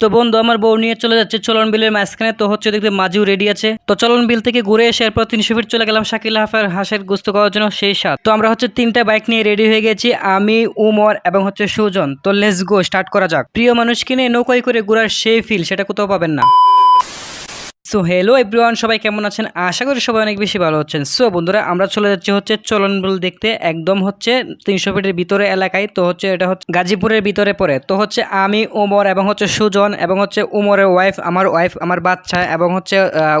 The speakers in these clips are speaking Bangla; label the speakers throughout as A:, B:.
A: তো বন্ধু, আমার বউ নিয়ে চলে যাচ্ছে চলন বিলের মাঝখানে। তো হচ্ছে দেখতে মাঝিও রেডি আছে। তো চলন বিল থেকে ঘুরে এসে এরপর তিনশো ফিট চলে গেলাম শাকিল হাফার হাঁসের গুস্ত করার জন্য সেই সাত তো আমরা হচ্ছে তিনটা বাইক নিয়ে রেডি হয়ে গেছি, আমি, উমর এবং হচ্ছে সুজন। তো লেস গো স্টার্ট করা যাক। প্রিয় মানুষ কিনে নৌকায় করে ঘোরার সেই ফিল সেটা কোথাও পাবেন না। সো হ্যালো এভরিওয়ান, সবাই কেমন আছেন? আশা করি সবাই অনেক বেশি ভালো হচ্ছেন সো বন্ধুরা, আমরা চলে যাচ্ছি হচ্ছে চলন বিল দেখতে, একদম হচ্ছে তিনশো ফিটের ভিতরে এলাকায়। তো হচ্ছে এটা হচ্ছে গাজীপুরের ভিতরে পড়ে। তো হচ্ছে আমি উমর এবং হচ্ছে সুজন এবং হচ্ছে উমরের ওয়াইফ আমার ওয়াইফ আমার বাচ্চা এবং হচ্ছে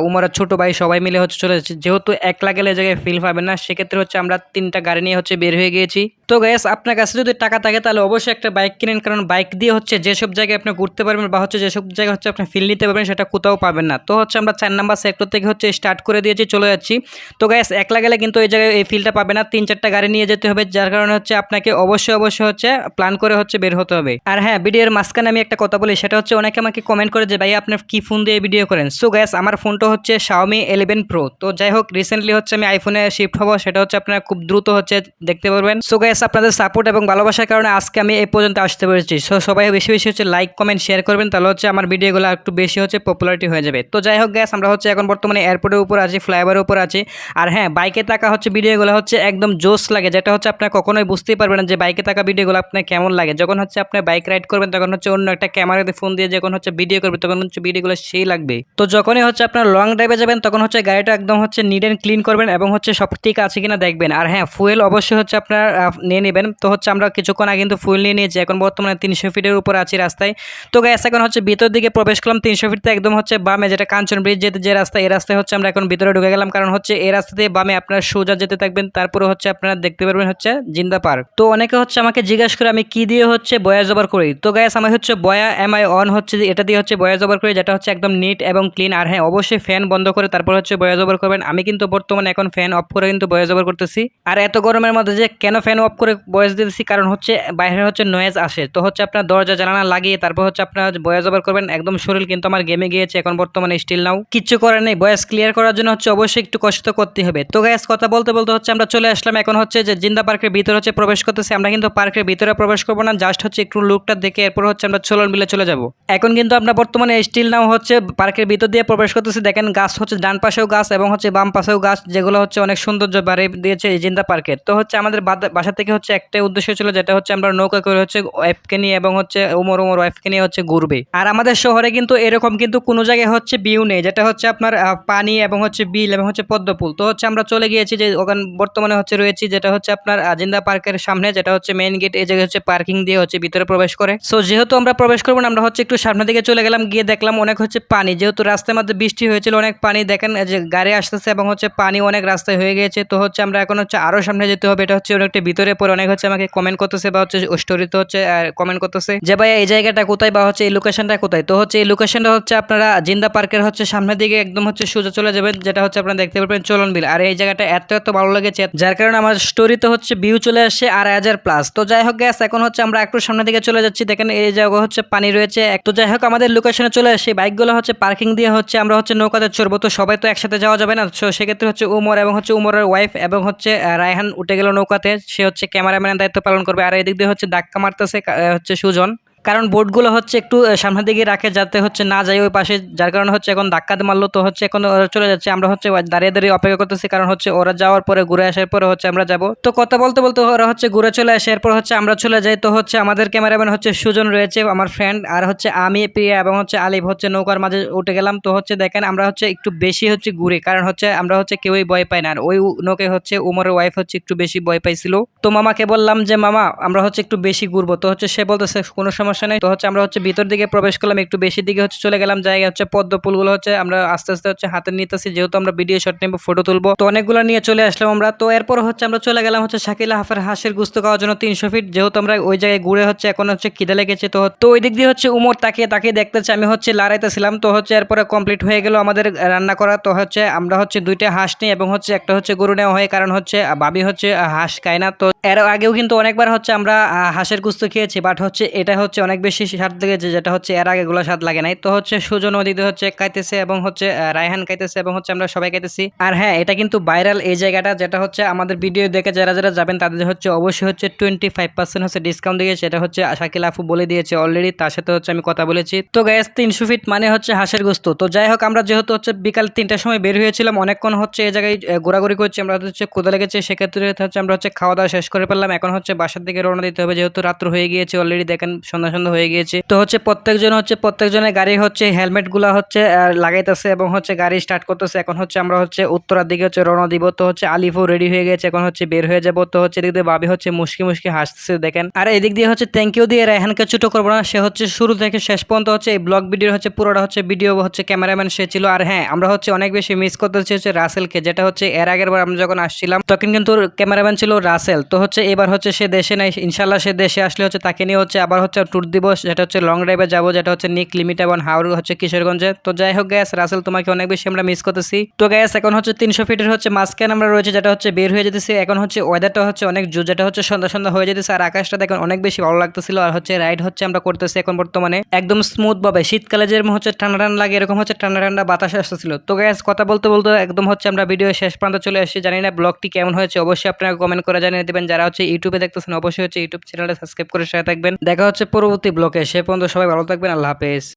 A: উমরের ছোট ভাই সবাই মিলে হচ্ছে চলে যাচ্ছি। যেহেতু একলা গেলে জায়গায় ফিল পাবেন না, সেক্ষেত্রে হচ্ছে আমরা তিনটা গাড়ি নিয়ে হচ্ছে বের হয়ে গিয়েছি। তো গ্যাস আপনার কাছে যদি টাকা থাকে, তাহলে অবশ্যই একটা বাইক কিনেন। কারণ বাইক দিয়ে হচ্ছে যেসব জায়গায় আপনি ঘুরতে পারবেন বা হচ্ছে যেসব জায়গায় হচ্ছে আপনি ফিল নিতে পারবেন, সেটা কোথাও পাবেন না। তো হচ্ছে আমরা চার নাম্বার সেক্টর থেকে হচ্ছে স্টার্ট করে দিয়েছি, চলে যাচ্ছি। তো গ্যাস একলা গেলে কিন্তু এই জায়গায় এই ফিলটা পাবে না। তিন চারটা গাড়ি নিয়ে যেতে হবে, যার কারণে হচ্ছে আপনাকে অবশ্যই অবশ্যই হচ্ছে প্ল্যান করে হচ্ছে বের হতে হবে। আর হ্যাঁ ভিডিওর মাঝখানে আমি একটা কথা বলি, সেটা হচ্ছে অনেকে আমাকে কমেন্ট করে যে ভাই আপনার কি ফোন দিয়ে ভিডিও করেন? সো গ্যাস আমার ফোনটা হচ্ছে শাওমি ইলেভেন প্রো তো যাই হোক রিসেন্টলি হচ্ছে আমি আইফোনে শিফট হব, সেটা হচ্ছে আপনারা খুব দ্রুত হচ্ছে দেখতে পারবেন। সো গ্যাস আপনাদের সাপোর্ট এবং ভালোবাসার কারণে আজকে আমি এই পর্যন্ত আসতে পেরেছি। সো সবাই বেশি বেশি হচ্ছে লাইক কমেন্ট শেয়ার করবেন, তাহলে হচ্ছে আমার ভিডিওগুলো একটু বেশি হচ্ছে পপুলারিটি হয়ে যাবে। তো যাই হোক গ্যাস, আমরা হচ্ছে এখন বর্তমানে এয়ারপোর্টের উপর আছি ফ্লাইওভারের উপর আছি। আর হ্যাঁ বাইকে থাকা হচ্ছে ভিডিওগুলো হচ্ছে একদম জোস লাগে, যেটা হচ্ছে আপনার কখনোই বুঝতেই পারবেন না যে বাইকে থাকা ভিডিওগুলো আপনার কেমন লাগে। যখন হচ্ছে আপনি বাইক রাইড করবেন, তখন হচ্ছে অন্য একটা ক্যামেরাতে ফোন দিয়ে যখন হচ্ছে ভিডিও করবে তখন হচ্ছে ভিডিওগুলো সেই লাগবে। তো যখনই হচ্ছে আপনার লং ড্রাইভে যাবেন, তখন হচ্ছে গাড়িটা একদম হচ্ছে নিড অ্যান্ড ক্লিন করবেন এবং হচ্ছে সব ঠিক আছে কিনা দেখবেন। আর হ্যাঁ ফুয়েল অবশ্যই হচ্ছে আপনার নিয়ে নেবেন। তো হচ্ছে আমরা কিছুক্ষণ আগে কিন্তু ফুয়েল নিয়ে নিয়েছি, এখন বর্তমানে তিনশো ফিটের উপর আছি রাস্তায়। তো গ্যাস এখন হচ্ছে ভিতর দিকে প্রবেশ করলাম, তিনশো ফিট থেকে একদম হচ্ছে বামে, যেটা কাঞ্চন ব্রিজ যেতে যে রাস্তা এই রাস্তায় হচ্ছে আমরা এখন ভিতরে ঢুকে গেলাম। কারণ হচ্ছে এই রাস্তা দিয়ে বামে আপনারা সোজা যেতে থাকবেন, তারপরে হচ্ছে আপনারা দেখতে পারবেন হচ্ছে জিন্দা পার্ক। তো অনেকে হচ্ছে আমাকে জিজ্ঞাসা করে আমি কি দিয়ে হচ্ছে বয়া জবার করি। তো গ্যাস আমি হচ্ছে বয়া এম আই অন হচ্ছে এটা দিয়ে হচ্ছে বয়া জবার করি, যেটা হচ্ছে একদম নিট এবং ক্লিন আর হ্যাঁ অবশ্যই ফ্যান বন্ধ করে তারপর হচ্ছে বয়া জবার করবেন। আমি কিন্তু বর্তমানে এখন ফ্যান অফ করে কিন্তু বয়া জবার করতেছি। আর এত গরমের মধ্যে যে কেন ফ্যান অফ করে বয়স দিতেছি? কারণ হচ্ছে বাইরে হচ্ছে নয়েজ আসে। তো হচ্ছে আপনার দরজা, জানালা লাগিয়ে তারপর হচ্ছে আপনার বয়া জবার করবেন। একদম শরীর কিন্তু আমার গেমে গিয়েছে, এখন বর্তমানে স্টিল নাও। কিচ্ছু করার নেই। বয়স ক্লিয়ার করার জন্য হচ্ছে অবশ্যই একটু কষ্ট করতে হবে। তো গ্যাস কথা বলতে বলতে হচ্ছে আমরা চলে আসলাম। এখন হচ্ছে যে জিন্দা পার্কের ভিতরে হচ্ছে প্রবেশ করতেছি। আমরা কিন্তু পার্কের ভিতরে প্রবেশ করব না। জাস্ট হচ্ছে একটু লুকটা দেখে এরপর হচ্ছে আমরা চলন মিলে চলে যাব। এখন কিন্তু আমরা বর্তমানে স্টিল নাও হচ্ছে পার্কের ভিতর দিয়ে প্রবেশ করতেছি। দেখেন গাছ হচ্ছে ডান পাশেও গাছ এবং হচ্ছে বাম পাশেও গাছ, যেগুলো হচ্ছে অনেক সৌন্দর্য বাড়িয়ে দিয়েছে এই জিন্দা পার্কের। তো হচ্ছে আমাদের বাসা থেকে হচ্ছে একটাই উদ্দেশ্য ছিল, যেটা হচ্ছে আমরা নৌকা করে হচ্ছে ওয়াইফকে নিয়ে এবং হচ্ছে ওমর ওমর ওয়াইফকে নিয়ে হচ্ছে ঘুরবে। আর আমাদের শহরে কিন্তু এরকম কিন্তু কোনো জায়গায় হচ্ছে ভিউ নেই যেটা হচ্ছে আপনার পানি এবং হচ্ছে বিল এবং হচ্ছে পদ্মপুল তো হচ্ছে আমরা চলে গিয়েছি যে ওখানে বর্তমানে হচ্ছে রয়েছি, যেটা হচ্ছে আপনার আজিন্দা পার্কের সামনে, যেটা হচ্ছে মেইন গেট এই জায়গায় হচ্ছে পার্কিং দিয়ে হচ্ছে ভিতরে প্রবেশ করে। সো যেহেতু আমরা প্রবেশ করব না, আমরা হচ্ছে একটু সামনের দিকে চলে গেলাম, গিয়ে দেখলাম অনেক হচ্ছে পানি। যেহেতু রাস্তার মধ্যে বৃষ্টি হয়েছিল, অনেক পানি দেখেন যে গাড়ি আসতেছে এবং হচ্ছে পানি অনেক রাস্তায় হয়ে গিয়েছে। তো হচ্ছে আমরা এখন হচ্ছে আরও সামনে যেতে হবে, এটা হচ্ছে অনেকটা ভিতরে পরে অনেক হচ্ছে আমাকে কমেন্ট করতেছে বা হচ্ছে স্টোরিতে হচ্ছে কমেন্ট করতেছে। যে ভাই, এই জায়গাটা কোথায় বা হচ্ছে এই লোকেশনটা কোথায়? তো হচ্ছে এই লোকেশনটা হচ্ছে আপনারা জিন্দা পার্কের হচ্ছে সামনের দিকে একদম হচ্ছে সোজা চলে যাবেন, যেটা হচ্ছে আপনারা দেখতে পারবেন চলন বিল। আর এই জায়গাটা এত এত ভালো লেগেছে, যার কারণে আমার স্টোরিতে হচ্ছে ভিউ চলে আসছে আড়াই হাজার প্লাস তো যাই হোক গ্যাস এখন হচ্ছে আমরা একটু সামনের দিকে চলে যাচ্ছি, দেখেন এই জায়গা হচ্ছে পানি রয়েছে। তো যাই হোক, আমাদের লোকেশনে চলে আসি। বাইকগুলো হচ্ছে পার্কিং দিয়ে হচ্ছে আমরা হচ্ছে নৌকাতে চড়বো, তো সবাই তো একসাথে যাওয়া যাবে না। তো সেক্ষেত্রে হচ্ছে উমর এবং হচ্ছে উমরের ওয়াইফ এবং হচ্ছে রায়হান উঠে গেল নৌকাতে। সে হচ্ছে ক্যামেরাম্যানের দায়িত্ব পালন করবে। আর এদিক দিয়ে হচ্ছে ধাক্কা মারতেছে হচ্ছে সুজন। কারণ বোটগুলো হচ্ছে একটু সামনের দিকে রাখে যাতে হচ্ছে না যায় ওই পাশে, যার কারণে হচ্ছে এখন ধাক্কাতে মারলো, তো হচ্ছে এখন ওরা চলে যাচ্ছে। আমরা হচ্ছে দাঁড়িয়ে দাঁড়িয়ে অপেক্ষা করতেছি, কারণ হচ্ছে ওরা যাওয়ার পরে, ঘুরে আসার পরে হচ্ছে আমরা যাব। তো কথা বলতে বলতে ওরা হচ্ছে ঘুরে চলে আসে, এরপর হচ্ছে আমরা চলে যাই। তো হচ্ছে আমাদের ক্যামেরাম্যান হচ্ছে সুজন রয়েছে, আমার ফ্রেন্ড আর হচ্ছে আমি, প্রিয়া এবং হচ্ছে আলিফ হচ্ছে নৌকার মাঝে উঠে গেলাম। তো হচ্ছে দেখেন, আমরা হচ্ছে একটু বেশি হচ্ছে ঘুরে, কারণ হচ্ছে আমরা হচ্ছে কেউই ভয় পাই না। আর ওই নৌকে হচ্ছে উমরের ওয়াইফ হচ্ছে একটু বেশি ভয় পাইছিল। তো মামাকে বললাম যে, মামা, আমরা হচ্ছে একটু বেশি ঘুরবো। তো হচ্ছে সে বলতেছে, কোনো সমস্যা নেই। তো হচ্ছে আমরা হচ্ছে ভিতর দিকে প্রবেশ করলাম, একটু বেশি দিকে হচ্ছে চলে গেলাম। জায়গা হচ্ছে পদ্ম ফুলগুলো হচ্ছে আমরা আস্তে আস্তে হচ্ছে হাতে নিতেছি। যেহেতু আমরা ভিডিও শট নেব ফটো তুলবো। তো অনেকগুলো নিয়ে চলে আসলাম আমরা। তো এরপর হচ্ছে আমরা চলে গেলাম হচ্ছে শাকিলা হাফের হাঁসের গুস্ত খাওয়ার জন্য তিনশো ফিট যেহেতু আমরা ওই জায়গায় ঘুরে হচ্ছে এখন হচ্ছে খিদে লেগেছে, তো তো ওই দিক দিয়ে হচ্ছে উমর তাকিয়ে তাকিয়ে দেখতেছে, আমি হচ্ছে লড়াইতেছিলাম। তো হচ্ছে এরপরে কমপ্লিট হয়ে গেল আমাদের রান্না করা। তো হচ্ছে আমরা হচ্ছে দুইটা হাঁস নিই এবং হচ্ছে একটা হচ্ছে গরু নেওয়া হয়। কারণ হচ্ছে ভাবি হচ্ছে হাঁস খায় না। তো এর আগেও কিন্তু অনেকবার হচ্ছে আমরা হাঁসের গুস্ত খেয়েছি বাট হচ্ছে এটা হচ্ছে অনেক বেশি স্বাদ লেগেছে, যেটা হচ্ছে এর আগে এগুলো স্বাদ লাগে নাই। তো হচ্ছে সুজন নদীতে হচ্ছে কাইতেছে এবং হচ্ছে রায়হান খাইতেছে এবং হচ্ছে আমরা সবাই খাইতেছি। আর হ্যাঁ এটা কিন্তু ভাইরাল এই জায়গাটা, যেটা হচ্ছে আমাদের ভিডিও দেখে যারা যারা যাবেন, তাদের হচ্ছে অবশ্যই হচ্ছে টোয়েন্টি ফাইভ পার্সেন্ট হচ্ছে ডিসকাউন্ট দিয়ে সেটা হচ্ছে শাকিল আফু বলে দিয়েছে অলরেডি তার সাথে হচ্ছে আমি কথা বলেছি। তো গ্যাস তিনশো ফিট মানে হচ্ছে হাঁসের গোস্ত। তো যাই হোক, আমরা যেহেতু হচ্ছে বিকাল তিনটার সময় বের হয়েছিলাম, অনেকক্ষণ হচ্ছে এই জায়গায় ঘোরাঘুরি করছি, আমরা হচ্ছে কোদা লেগেছে, সেক্ষেত্রে হচ্ছে আমরা হচ্ছে খাওয়া দাওয়া শেষ করে ফেললাম। এখন হচ্ছে বাসার দিকে রওনা দিতে হবে, যেহেতু রাত্র হয়ে গিয়েছে অলরেডি দেখেন সন্ধ্যা সন্ধ্যা হয়ে গিয়েছে। তো হচ্ছে প্রত্যেকজন হচ্ছে, প্রত্যেকজনের গাড়ি হচ্ছে হেলমেটগুলা হচ্ছে লাগাইতেছে এবং হচ্ছে গাড়ি স্টার্ট করতেছে। এখন হচ্ছে আমরা হচ্ছে উত্তরার দিকে হচ্ছে রওনা দিব। তো হচ্ছে আলিফও রেডি হয়ে গেছে, এখন হচ্ছে বের হয়ে যাব। তো হচ্ছে এদিক দিয়ে ভাবি হচ্ছে মুশকি মুশকি হাসতেছে, দেখেন। আর এদিক দিয়ে হচ্ছে থ্যাংক ইউ দিয়ে রেহানকে ছোট করব না, সে হচ্ছে শুরু থেকে শেষ পর্যন্ত হচ্ছে এই ব্লগ ভিডিও হচ্ছে পুরোটা হচ্ছে ভিডিও হচ্ছে ক্যামেরাম্যান সে ছিল। আর হ্যাঁ আমরা হচ্ছে অনেক বেশি মিস করতেছি হচ্ছে রাসেলকে, যেটা হচ্ছে এর আগের বার আমরা যখন আসছিলাম, তখন কিন্তু ক্যামেরাম্যান ছিল রাসেল। তো হচ্ছে এবার হচ্ছে সে দেশে নাই ইনশাল্লাহ সে দেশে আসলে হচ্ছে তাকে নিয়ে হচ্ছে আবার হচ্ছে ট্যুর দিব যেটা হচ্ছে লং ড্রাইভে যাব, যেটা হচ্ছে নিক লিমিট এবং হাওড় হচ্ছে কিশোরগঞ্জে। তো যাই হোক গ্যাস রাসেল তোমাকে অনেক বেশি আমরা মিস করতেছি। তো গ্যাস এখন হচ্ছে তিনশো ফিটের হচ্ছে মাঝখানে আমরা রয়েছে, যেটা হচ্ছে বের হয়ে যেতেছি। এখন হচ্ছে ওয়েদারটা হচ্ছে অনেক জোর যেটা হচ্ছে সন্ধ্যা সন্ধ্যা হয়ে যেতেছে। আর আকাশটা দেখুন অনেক বেশি ভালো লাগতেছিল। আর হচ্ছে রাইড হচ্ছে আমরা করতেছি এখন বর্তমানে একদম স্মুথ ভাবে। শীতকালে যেরকম হচ্ছে ঠান্ডা ঠান্ডা লাগে, এরকম হচ্ছে ঠান্ডা ঠান্ডা বাতাস আসতেছিল। তো গ্যাস কথা বলতে বলতে একদম হচ্ছে আমরা ভিডিও শেষ পর্যন্ত চলে এসেছি। জানি না ব্লগটি কেমন হয়েছে, অবশ্যই আপনারা কমেন্ট করে জানিয়ে দেবেন। যারা হচ্ছে ইউটিউবে দেখতেছেন, অবশ্যই হচ্ছে ইউটিউব চ্যানেলটা সাবস্ক্রাইব করে সাথে থাকবেন। দেখা হচ্ছে পরবর্তী ব্লকে সে পর্যন্ত সবাই ভালো থাকবেন আল্লাহ হাফেজ।